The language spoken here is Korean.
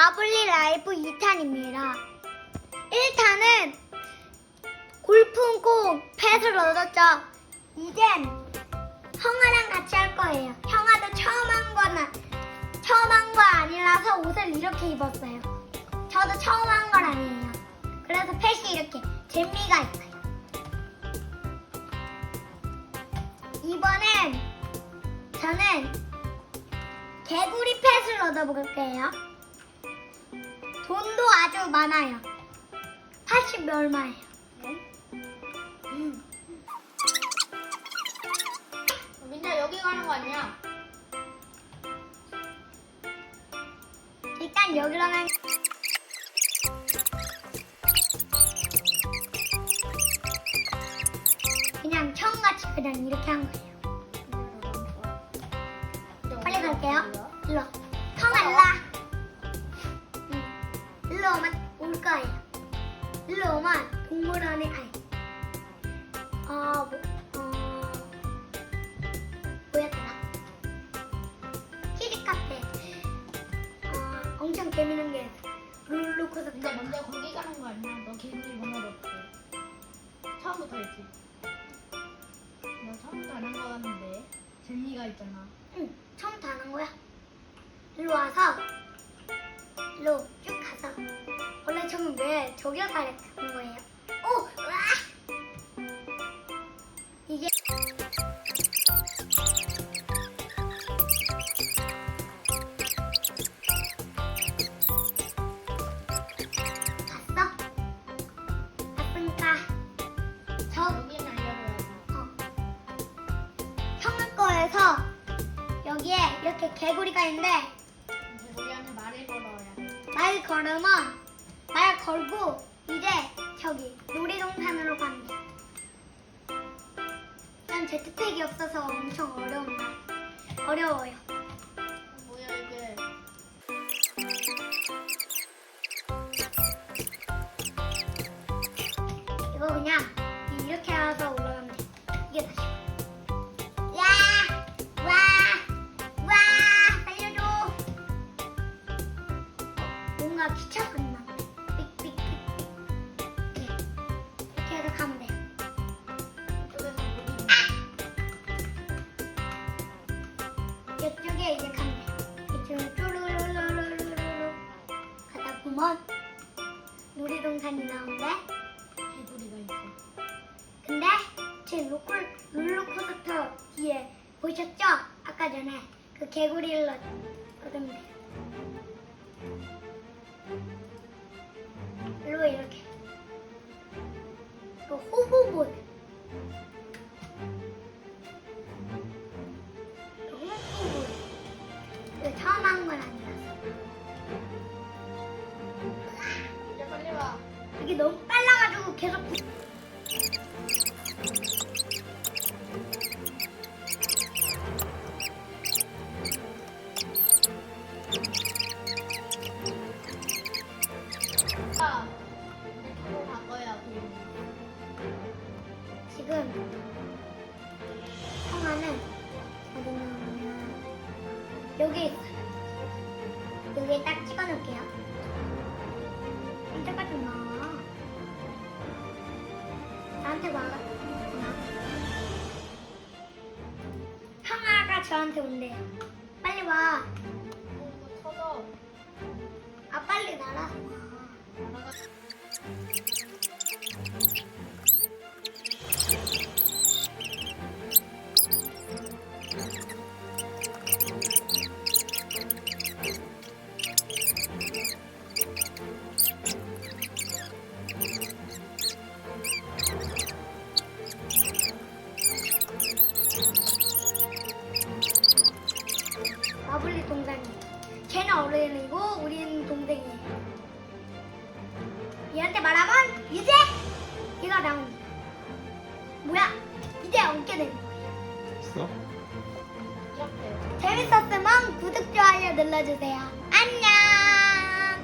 마블리 라이브 2탄입니다. 1탄은 골프공 펫을 얻었죠. 이젠 형아랑 같이 할 거예요. 형아도 처음 한 거는 처음 한 거 아니라서 옷을 이렇게 입었어요. 저도 처음 한 건 아니에요. 그래서 펫이 이렇게 재미가 있어요. 이번엔 저는 개구리 펫을 얻어볼게요. 돈도 아주 많아요. 80 얼마예요. 음. 민자 여기 가는 거 아니야? 일단 여기로는 그냥 처음같이 그냥 이렇게 한 거예요. 빨리 갈게요. 일로. 와. 응. 일로 오면 올 거예요. 일로 오면 동물원에 가요. 어, 뭐, 어, 뭐였더라? 키즈 카페. 어, 엄청 재밌는 게 롤러코스터. 근데 먼저 거기 가는 거 아니야? 너 개구리 번호로 없고 처음부터 했지? 너 처음부터 안한 거 같는데 재미가 있잖아 응, 처음부터 하는 거야. 일로 와서 일로 쭉 가서 원래 저는 왜 저기서 이렇게 하는 거예요? 오, 와! 이게 봤어? 봤으니까 저 어. 형아 거에서 여기에 이렇게 개구리가 있는데 개구리한테 말을 걸 말 걸으면 말 걸고 이제 저기 놀이동산으로 돼. 난 제트팩이 없어서 엄청 어려운 말. 어려워요. 뭐야 이게 이거 그냥 이쪽에 이제 돼. 이쪽으로 쪼르르르르르르 가다 보면 놀이동산이 나오는데 개구리가 있어 근데 제 로컬 롤러코스터 뒤에 보셨죠? 아까 전에 그 개구리를 얻으면 이게 너무 빨라가지고 계속. 아, 지금 형아는 어디 나오냐 여기 있어요. 저한테 온대요. 빨리 와. 어, 터져 아 빨리 날아 걔는 어른이고 우리는 동생이에요. 얘한테 말하면 이제 얘가 나옵니다. 뭐야? 이제 얻게 되는 거예요. 재밌었으면 구독, 좋아요 눌러주세요.